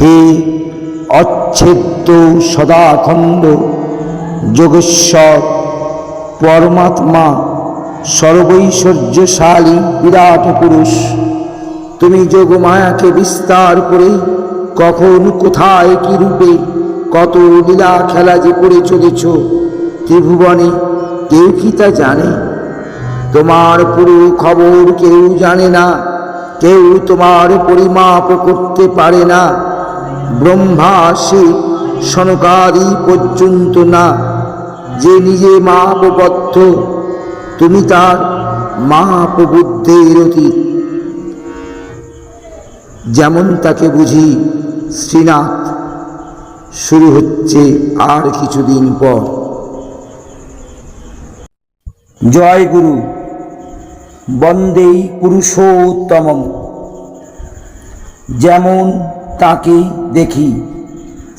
হে অচ্ছেদ্য সদাখণ্ড যোগেশ্বর, পরমাত্মা সর্বৈশ্বর্যশালী বিরাট পুরুষ, তুমি যোগমায়াকে বিস্তার করে কখন, কোথায়, কি রূপে কত লীলা খেলা যে করে চলেছ, ত্রিভুবনে কেউ কি তা জানে? তোমার পুরো খবর কেউ জানে না, কেউ তোমার পরিমাপ করতে পারে না। ব্রহ্মা সে সনকারী পর্যন্ত না। যে নিজে মাপবদ্ধ, তুমি তার মাপ বুদ্ধের অতীত। যেমন তাকে বুঝি শ্রীনাথ, শুরু হচ্ছে আর কিছুদিন পর। জয় গুরু, বন্দেই পুরুষোত্তম যেমন তাকে দেখি।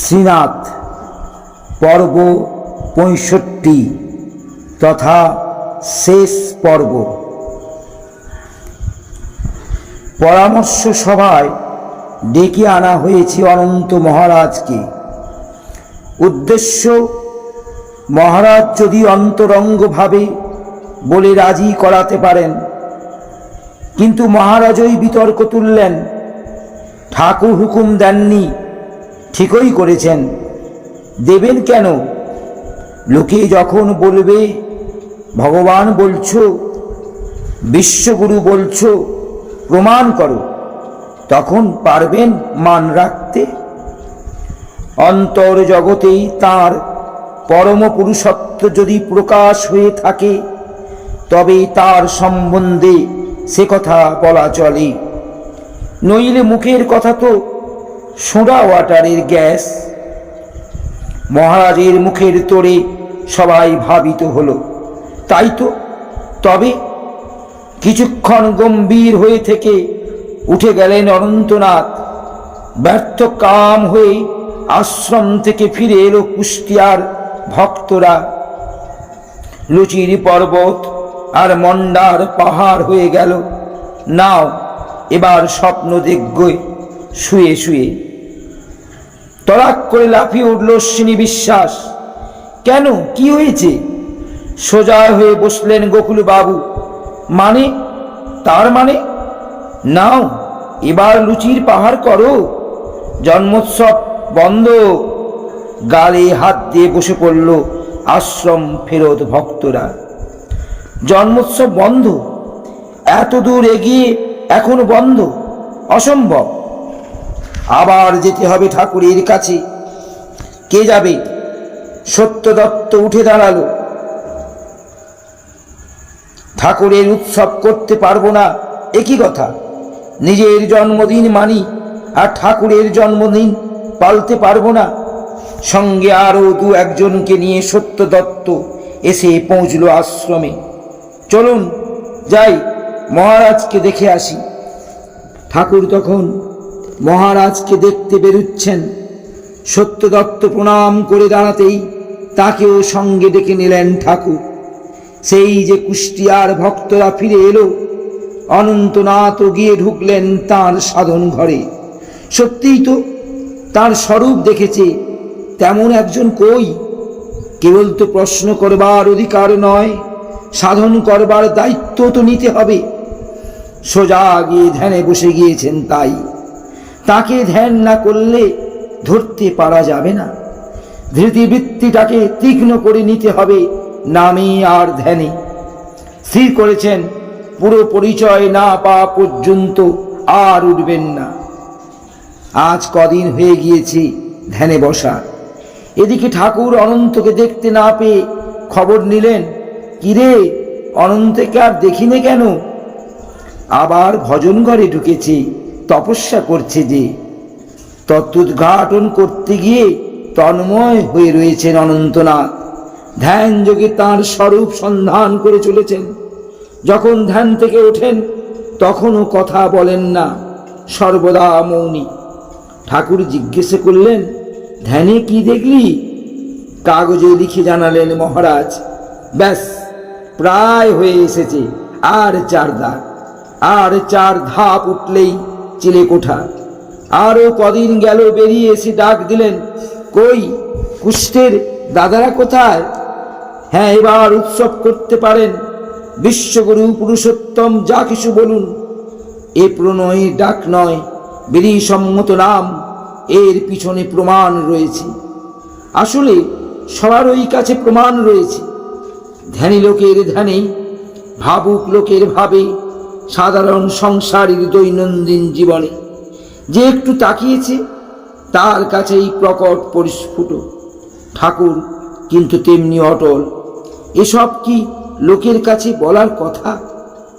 শ্রীনাথ, পর্ব পঁয়ষট্টি তথা শেষ পর্ব। পরামর্শ সভায় ডেকে আনা হয়েছে অনন্ত মহারাজকে। উদ্দেশ্য, মহারাজ যদি অন্তরঙ্গভাবে বলে রাজি করাতে পারেন, কিন্তু মহারাজই বিতর্ক তুললেন। ঠাকুর হুকুম দেননি। ঠিকই করেছেন। দেবেন কেন? লোকে যখন বলবে, ভগবান বলছো, বিশ্বগুরু বলছো, প্রমাণ করো, তখন পারবেন মান রাখতে। অন্তর জগতেই তার পরম পুরুষত্ব যদি প্রকাশ হয়ে থাকে, তবে তার সম্বন্ধে সে কথা বলা চলে। নইলে মুখের কথা তো সোডা ওয়াটারের গ্যাস। মহারাজের মুখের তোড়ে সবাই ভাবিত হলো। তাই তো, তবে কিছুক্ষণ গম্ভীর হয়ে থেকে উঠে গেলেন অনন্তনাথ। ব্যর্থ কাম হয়ে আশ্রম থেকে ফিরে এলো কুষ্টিয়ার ভক্তরা। লুচির পর্বত আর মন্ডার পাহাড় হয়ে গেল। নাও এবার স্বপ্ন দেখগই শুয়ে শুয়ে। তরাক করে লাফিয়ে উঠল অশ্বিনী বিশ্বাস। কেন? কি হয়েছে? সোজা হয়ে বসলেন গোকুল বাবু। মানে? তার মানে? নাও, এবার লুচির পাহাড় করো। জন্মোৎসব বন্ধ। গালে হাত দিয়ে বসে পড়ল আশ্রম ফেরত ভক্তরা। জন্মোৎসব বন্ধ। এত দূর এগিয়ে এখন বন্ধ, অসম্ভব। আবার যেতে হবে ঠাকুরের কাছে। কে যাবে? সত্য দত্ত উঠে দাঁড়াল। ঠাকুরের উৎসব করতে পারব না একই কথা? নিজের জন্মদিন মানি আর ঠাকুরের জন্মদিন পালতে পারব না। সঙ্গে আরও দু একজনকে নিয়ে সত্য দত্ত এসে পৌঁছল আশ্রমে। চলুন, যাই। মহারাজকে দেখে আসি। ঠাকুর তখন মহারাজকে দেখতে বেরুচ্ছেন। সত্যদত্ত প্রণাম করে দাঁড়াতেই তাকেও সঙ্গে ডেকে নিলেন ঠাকুর। সেই যে কুষ্টিয়ার ভক্তরা ফিরে এলো, অনন্তনাথ গিয়ে ঢুকলেন তার সাধন ঘরে। সত্যিই তো তার স্বরূপ দেখেছে, তেমন একজন কই? কেবল তো প্রশ্ন করবার অধিকার নয়। সাধন করবার দায়িত্ব তো নিতে হবে। সোজা গিয়ে ধ্যানে বসে গিয়েছেন তাই। তাকে ধ্যান না করলে ধরতে পারা যাবে না। ধৃতিবৃত্তিটাকে তীক্ষ্ণ করে নিতে হবে নামে আর ধ্যানে। স্থির করেছেন, পুরো পরিচয় না পাওয়া পর্যন্ত আর উঠবেন না। আজ কদিন হয়ে গিয়েছে ধ্যানে বসা। এদিকে ঠাকুর অনন্তকে দেখতে না পেয়ে খবর নিলেন কিরে অনন্তকে আর দেখিনে কেন? আবার ভজন ঘরে ঢুকেছে, তপস্যা করছে যে। তত্ত্বোদ্ঘাটন করতে গিয়ে তন্ময় হয়ে রয়েছেন অনন্তনাথ ধ্যান যোগে তাঁর স্বরূপ সন্ধান করে চলেছেন। যখন ধ্যান থেকে ওঠেন, তখনও কথা বলেন না, সর্বদা মৌনী। ঠাকুর জিজ্ঞেস করলেন, ধ্যানে কি দেখলি? কাগজে লিখে জানালেন মহারাজ। ব্যাস প্রায় হয়ে এসেছে। আর চার দাগ। আর চার ধাপ উঠলেই চিলে কোঠা। আরও কদিন গেল বেরিয়ে এসে ডাক দিলেন, কই, কুষ্ঠের দাদারা কোথায়? হ্যাঁ এবার উৎসব করতে পারেন। বিশ্বগুরু পুরুষোত্তম যা কিছু বলুন। এ প্রণয় ডাক নয় বেরি সম্মত নাম। এর পিছনে প্রমাণ রয়েছে। আসলে সবারই কাছে প্রমাণ রয়েছে। ধ্যানী লোকের ধ্যানে, ভাবুক লোকের ভাবে, সাধারণ সংসারের দৈনন্দিন জীবনে। যে একটু তাকিয়েছে, তার কাছেই প্রকট পরিস্ফুট। ঠাকুর কিন্তু তেমনি অটল। এসব কি লোকের কাছে বলার কথা?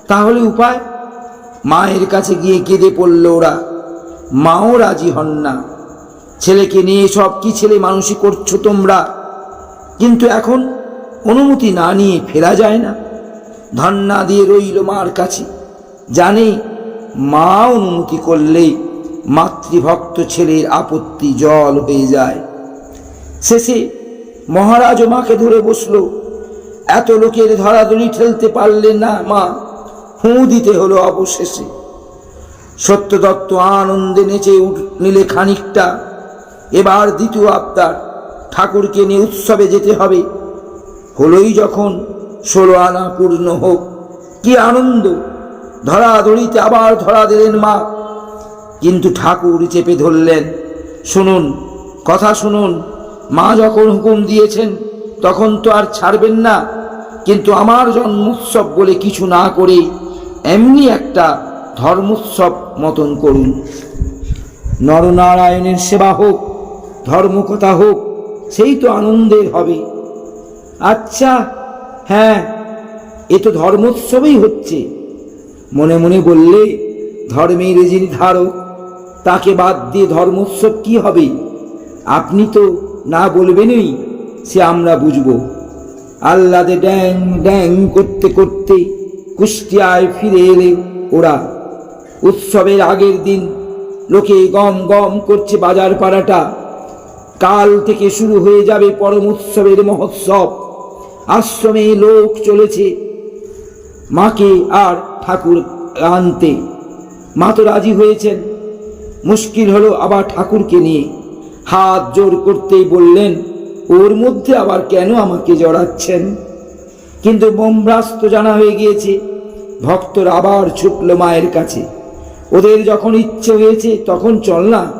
তাহলে উপায়? মায়ের কাছে গিয়ে কেঁদে পড়ল ওরা। মাও রাজি হন না। ছেলেকে নিয়ে সব কি ছেলে মানুষই করছ তোমরা? কিন্তু এখন অনুমতি না নিয়ে ফেরা যায় না। ধন্না দিয়ে রইল মার কাছে। জানে, মা অনুমতি করলে মাতৃভক্ত ছেলের আপত্তি জল হয়ে যায়। শেষে মহারাজ মাকে ধরে বসল, এত লোকের ধরাধরি ঠেলতে পারলেন না, মা। ফুঁ দিতে হলো অবশেষে। সত্যদত্ত আনন্দে নেচে উঠ, নিলে খানিকটা। এবার দ্বিতীয় আবদার, ঠাকুরকে নিয়ে উৎসবে যেতে হবে। হলোই যখন ষোলো আনা পূর্ণ হোক, কি আনন্দ! ধরাধরিতে আবার ধরা দিলেন মা। কিন্তু ঠাকুর চেপে ধরলেন, শুনুন, কথা শুনুন। মা যখন হুকুম দিয়েছেন, তখন তো আর ছাড়বেন না। কিন্তু আমার জন্মোৎসব বলে কিছু না করে এমনি একটা ধর্মোৎসব মতন করুন। নরনারায়ণের সেবা হোক, ধর্মকথা হোক, সেই তো আনন্দের হবে। আচ্ছা হ্যাঁ এ তো ধর্মোৎসবই হচ্ছে। মনে মনে বললে ধর্মের যিনি ধারক, তাকে বাদ দিয়ে ধর্মোৎসব কি হবে? আপনি তো না বলবেনই, সে আমরা বুঝব। আল্লাদে ড্যাং ড্যাং করতে করতে কুষ্টিয়ায় ফিরে এলে ওরা। উৎসবের আগের দিন লোকে গম গম করছে বাজার পাড়াটা কাল থেকে শুরু হয়ে যাবে পরম উৎসবের মহোৎসব। আশ্রমে লোক চলেছে। মাকে আর ঠাকুর আনতে। মা তো রাজি হয়েছেন। মুশকিল হলো আবার ঠাকুরকে নিয়ে। হাত জোর করতেই বললেন, ওর মধ্যে আবার কেন আমাকে জড়াচ্ছেন? কিন্তু বোমব্রাস্ত জানা হয়ে গিয়েছে, ভক্তরা আবার ছুটল মায়ের কাছে। ওদের যখন ইচ্ছে হয়েছে তখন চল না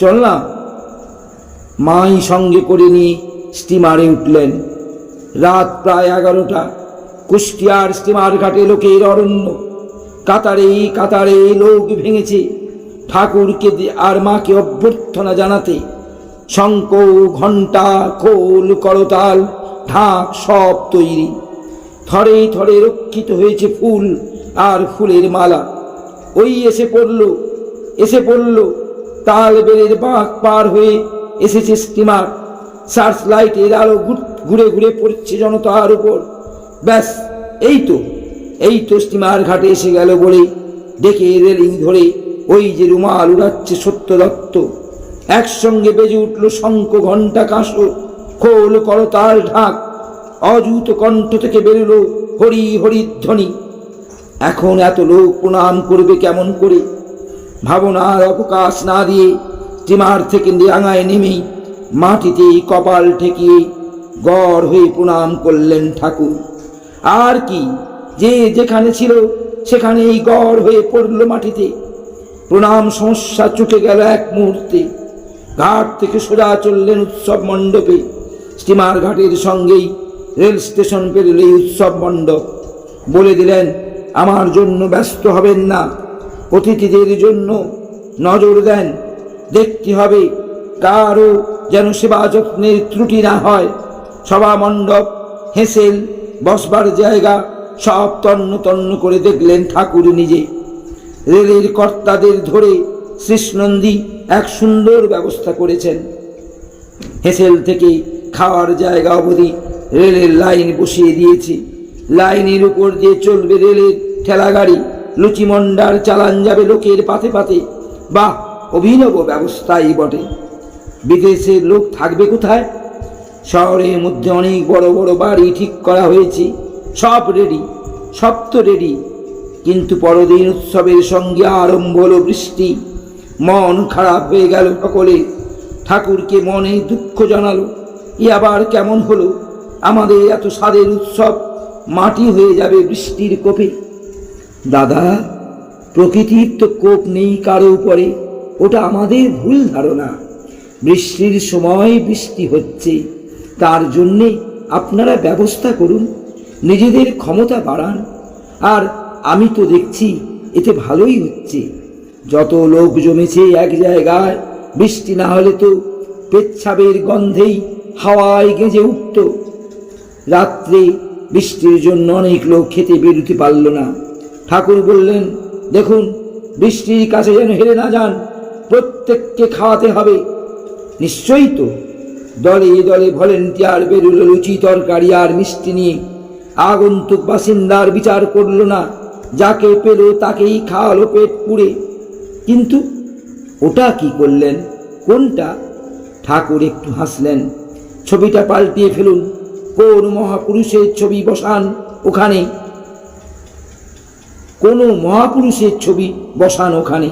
চল না। মাই সঙ্গে করে নিয়ে স্টিমারে উঠলেন। রাত প্রায় এগারোটা। কুষ্টিয়ার স্টিমার ঘাটে লোকের অরণ্য। কাতারে কাতারে লোক ভেঙেছে। ঠাকুরকে আর মাকে অভ্যর্থনা জানাতে। শঙ্ক ঘণ্টা, খোল, করতাল, ঢাক সব তৈরি। থরে থরে রক্ষিত হয়েছে ফুল আর ফুলের মালা। ওই এসে পড়ল এসে পড়ল। তাল বেলের বাঁক পার হয়ে এসেছে স্টিমার। সার্চ লাইটের আলো ঘুর- ঘুরে পড়ছে জনতার উপর। ব্যাস, এই তো এই তো স্টিমার ঘাটে এসে গেল বলে দেখে রেলিং ধরে ওই যে রুমাল উড়াচ্ছে সত্য দত্ত। একসঙ্গে বেজে উঠল শঙ্খ ঘণ্টা কাঁসর খোল করতাল ঢাক, অযুত কণ্ঠ থেকে বেরোলো হরি হরিধ্বনি এখন এত লোক প্রণাম করবে কেমন করে? ভাবনার অবকাশ না দিয়ে স্টিমার থেকে ডাঙায় নেমেই মাটিতে কপাল ঠেকিয়ে গড় হয়ে প্রণাম করলেন ঠাকুর। আর কি, যে যেখানে ছিল সেখানেই গড় হয়ে পড়ল মাটিতে। প্রণাম সমস্যা চুকে গেল এক মুহূর্তে। ঘাট থেকে সোজা চললেন উৎসব মণ্ডপে। স্টিমার ঘাটের সঙ্গেই রেল স্টেশন পেরোল এই উৎসব মণ্ডপ। বলে দিলেন, আমার জন্য ব্যস্ত হবেন না। অতিথিদের জন্য নজর দেন। দেখতে হবে কারও যেন সেবা যত্নের ত্রুটি না হয়। সভা মণ্ডপ হেসেল, বসবার জায়গা সব তন্ন তন্ন করে দেখলেন ঠাকুর নিজে। রেলের কর্তাদের ধরে শ্রীষ্ণন্দী এক সুন্দর ব্যবস্থা করেছেন। হেসেল থেকে খাওয়ার জায়গা অবধি রেলের লাইন বসিয়ে দিয়েছে। লাইনের উপর দিয়ে চলবে রেলের ঠেলা গাড়ি। লুচিমন্ডার চালান যাবে লোকের পাতে পাতে। বাহ, অভিনব ব্যবস্থাই বটে। বিদেশের লোক থাকবে কোথায়? শহরের মধ্যে অনেক বড় বড় বাড়ি ঠিক করা হয়েছে। সব রেডি সব তো রেডি কিন্তু পরদিন উৎসবের সঙ্গে আরম্ভ হলো বৃষ্টি। মন খারাপ হয়ে গেল সকলে। ঠাকুরকে মনে দুঃখ জানালো। ই আবার কেমন হলো? আমাদের এত স্বাদের উৎসব, মাটি হয়ে যাবে বৃষ্টির কোপে। দাদা, প্রকৃতির তো কোপ নেই কারও উপরে। ওটা আমাদের ভুল ধারণা। বৃষ্টির সময় বৃষ্টি হচ্ছে। তার জন্যে আপনারা ব্যবস্থা করুন, নিজেদের ক্ষমতা বাড়ান। আর আমি তো দেখছি এতে ভালোই হচ্ছে। যত লোক জমেছে এক জায়গায়, বৃষ্টি না হলে তো পেচ্ছাবের গন্ধেই হাওয়ায় গেঁজে উঠত। রাত্রে বৃষ্টির জন্য অনেক লোক খেতে বেরোতে পারল না। ঠাকুর বললেন, দেখুন, বৃষ্টির কাছে যেন হেরে না যান। প্রত্যেককে খাওয়াতে হবে। নিশ্চয়ই তো। দলে দলে ভলেন্টিয়ার বেরুল লুচি তরকারি আর মিষ্টি নিয়ে। আগন্তুক বাসিন্দার বিচার করল না, যাকে পেল তাকেই খাওয়ালো পেট পুড়ে। কিন্তু ওটা কি করলেন? কোনটা? ঠাকুর একটু হাসলেন। ছবিটা পাল্টিয়ে ফেলুন। কোন মহাপুরুষের ছবি বসান ওখানে? কোনো মহাপুরুষের ছবি বসান ওখানে?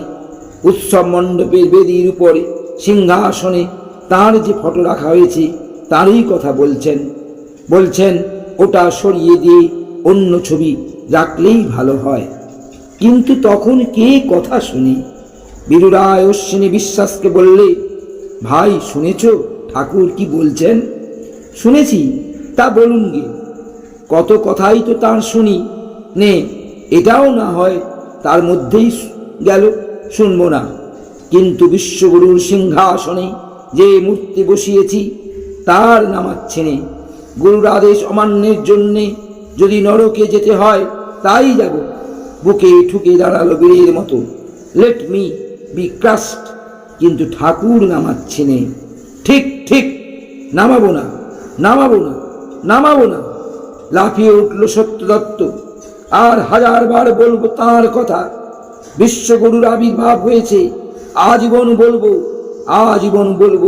উৎসব মণ্ডপের বেদির উপরে। সিংহাসনে তার যে ফটো রাখা হয়েছে, তারই কথা বলছেন। বলছেন, ওটা সরিয়ে দিয়ে অন্য ছবি রাখলেই ভালো হয়। কিন্তু তখন কে কথা শুনি? বীরুরায় অশ্বিনী বিশ্বাসকে বললে, ভাই, শুনেছ? ঠাকুর কি বলছেন? শুনেছি, তা বলুন গে কত কথাই তো তার শুনি। নে, এটাও না হয় তার মধ্যেই গেল, শুনব না। কিন্তু বিশ্বগুরুর সিংহাসনে যে মূর্তি বসিয়েছি, তার নামাচ্ছে নে। গুরুর আদেশ অমান্যের জন্যে যদি নরকে যেতে হয়, তাই যাব। বুকে ঠুকে দাঁড়াল বীরের মতো। লেট মি বি ক্রাস্ট কিন্তু ঠাকুর নামাচ্ছে নে। ঠিক ঠিক, নামাবো না নামাবো না নামাবো না। লাফিয়ে উঠল সত্যদত্ত। আর হাজারবার বলব তার কথা। বিশ্বগুরুর আবির্ভাব হয়েছে। আজীবন বলব আজীবন বলব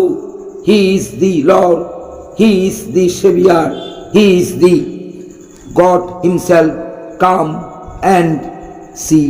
he is the lord he is the saviour he is the god himself come and see